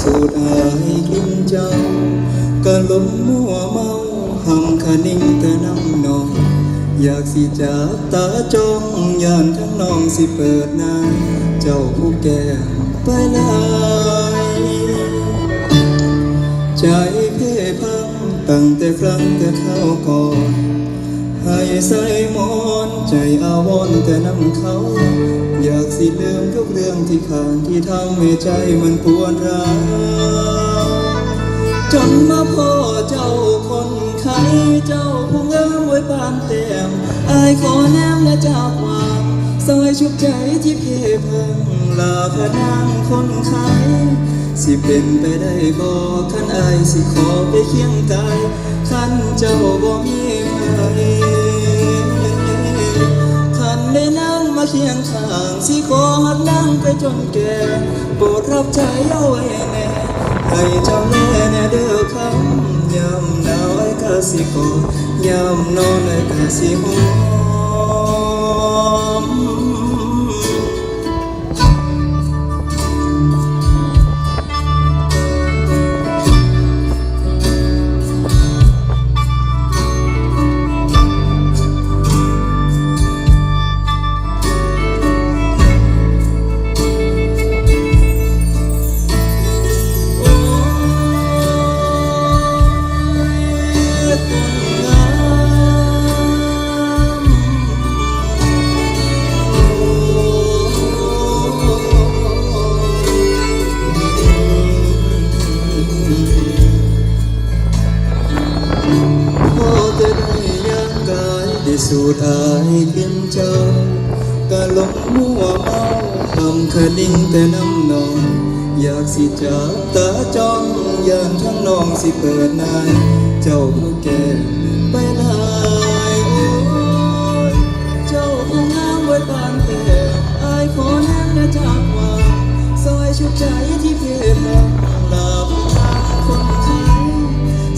สูดอายกลินเจ้าก็ลมมัวเมาหำคะนิ่งแต่น้ำนอง อยากสิจับตาจ้องยานทั้งน้องสิเปิดนายเจ้าผู้แก่ไปไหนใจเพ่พังตั้งแต่ครั้งแต่เข้าก่อน ให้ใส่หมอนใจอาวรณ์แต่น้ำเขา อยากสิลืมทุกเรื่องที่ขาดที่ทำให้ใจมันปวดร้าวจนมาพ่อเจ้าคนไข้เจ้าผู้งามไว้ปานเต็มอายขอแนมและจากวางซอยชุบใจที่เพเพังลาพนางคนไข้สิเป็นไปได้บ่คันอายสิขอไปเคียงกายคันเจ้า เคียงข้างสิขอหัดนั่งไปจนแก่โปรดรับใจเอาไว้แน่ให้เจ้าแน่แน่เด้อคำยามหนาวไอ้กะสิกอดยามนอนไอ้กะสิหอ สุดท้ายเพียงเจ้ากะลงมัวเมาทำคนิ่งแต่น้ำนอง อยากสิจับตาจ้องยานทั้งนองสิเปิดนายเจ้าผู้แก่ไปลายเจ้าผู้งามไว้ปานแต่อายขอแนบนะจากว่าซอยชุดใจที่เพื่อลาบคนไทย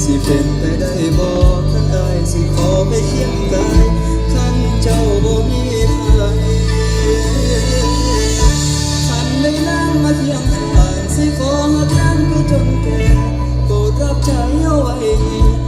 สิเป็นไปได้บอกกันได้สิขอไปเคียง ใส่ฟองรักก็จนแก่โปรดรับใจเอาไว้